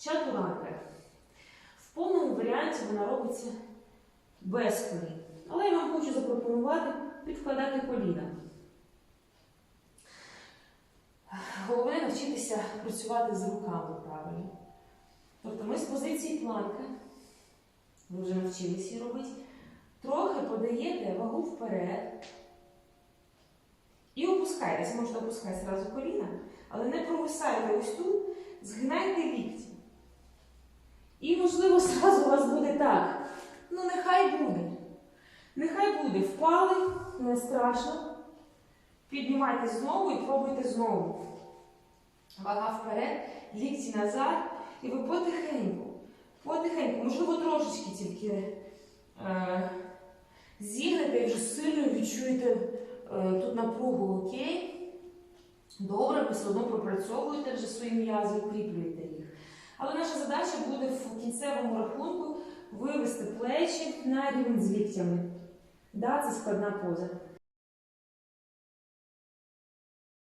чатуранга. В повному варіанті вона робиться без колін. Але я вам хочу запропонувати підкладати коліна. Головне навчитися працювати з руками правильно. Тобто ми з позиції планки, ви вже навчилися її робити, трохи подаєте вагу вперед і опускаєтесь. Можете опускати зразу коліна, але не провисайте ось тут, згинайте можливо, зразу у вас буде так. Ну, нехай буде. Нехай буде. Впали, не страшно. Піднімайтесь знову і пробуйте знову. Вага вперед, лікті назад. І ви потихеньку, потихеньку, можливо, трошечки тільки е, зігнете і вже сильно відчуєте е, тут напругу, окей. Добре, все одно пропрацьовуєте вже свої м'язи, укріплюєте їх. Але наша задача буде в кінцевому рахунку вивести плечі на рівень з ліктями. Да, це складна поза.